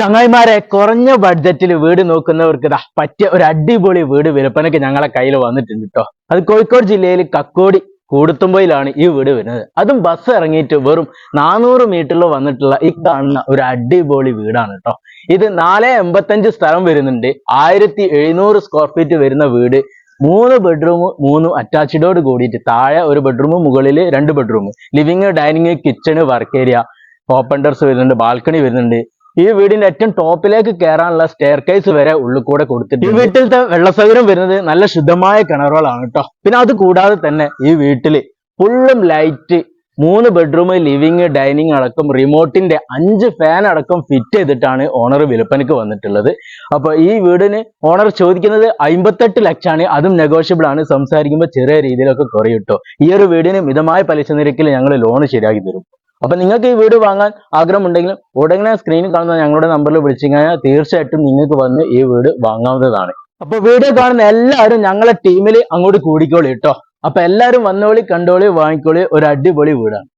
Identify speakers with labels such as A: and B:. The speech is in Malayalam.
A: ചങ്ങായിമാരെ കുറഞ്ഞ ബഡ്ജറ്റിൽ വീട് നോക്കുന്നവർക്ക് ഇതാ പറ്റിയ ഒരു അടിപൊളി വീട് വിൽപ്പനയ്ക്ക് ഞങ്ങളെ കയ്യിൽ വന്നിട്ടുണ്ട് കേട്ടോ അത് കോഴിക്കോട് ജില്ലയിൽ കക്കോടി കൂടുത്തുമ്പോയിലാണ് ഈ വീട് വരുന്നത്. അതും ബസ് ഇറങ്ങിയിട്ട് വെറും നാനൂറ് മീറ്ററിൽ വന്നിട്ടുള്ള ഈ കാണുന്ന ഒരു അടിപൊളി വീടാണ് കേട്ടോ ഇത് നാല് എൺപത്തഞ്ച് സ്ഥലം വരുന്നുണ്ട്. ആയിരത്തി എഴുന്നൂറ് സ്ക്വയർ ഫീറ്റ് വരുന്ന വീട്. മൂന്ന് ബെഡ്റൂം മൂന്ന് അറ്റാച്ച്ഡോട് കൂടിയിട്ട് താഴെ ഒരു ബെഡ്റൂം മുകളിൽ രണ്ട് bedroom living dining kitchen work area open terrace വരുന്നുണ്ട് ബാൽക്കണി വരുന്നുണ്ട്. ഈ വീടിന്റെ ഏറ്റവും ടോപ്പിലേക്ക് കയറാനുള്ള സ്റ്റെയർ കേസ് വരെ ഉള്ളിൽ കൂടെ കൊടുത്തിട്ടുണ്ട്. ഈ വീട്ടിലത്തെ വെള്ള സൗകര്യം വരുന്നത് നല്ല ശുദ്ധമായ കിണറുകളാണ് കേട്ടോ പിന്നെ അത് കൂടാതെ തന്നെ ഈ വീട്ടിൽ ഫുള്ളും ലൈറ്റ് മൂന്ന് ബെഡ്റൂം ലിവിങ് ഡൈനിങ് അടക്കം റിമോട്ടിന്റെ അഞ്ച് ഫാൻ അടക്കം ഫിറ്റ് ചെയ്തിട്ടാണ് ഓണർ വിൽപ്പനയ്ക്ക് വന്നിട്ടുള്ളത്. അപ്പൊ ഈ വീടിന് ഓണർ ചോദിക്കുന്നത് അമ്പത്തെട്ട് ലക്ഷമാണ്. അതും നെഗോഷ്യബിൾ ആണ്. സംസാരിക്കുമ്പോൾ ചെറിയ രീതിയിലൊക്കെ കുറയും കേട്ടോ ഈ ഒരു വീടിന് മിതമായ പലിശ നിരക്കിൽ ഞങ്ങൾ ലോൺ ശരിയാക്കി തരും. അപ്പൊ നിങ്ങൾക്ക് ഈ വീട് വാങ്ങാൻ ആഗ്രഹമുണ്ടെങ്കിൽ ഉടനെ സ്ക്രീനിൽ കാണുന്ന ഞങ്ങളുടെ നമ്പറിൽ വിളിച്ചു കഴിഞ്ഞാൽ തീർച്ചയായിട്ടും നിങ്ങൾക്ക് വന്ന് ഈ വീട് വാങ്ങാവുന്നതാണ്. അപ്പൊ വീഡിയോ കാണുന്ന എല്ലാവരും ഞങ്ങളെ ടീമിൽ അങ്ങോട്ട് കൂടിക്കോളി കേട്ടോ അപ്പൊ എല്ലാവരും വന്നോളി കണ്ടോളി വാങ്ങിക്കോളി. ഒരു അടിപൊളി വീടാണ്.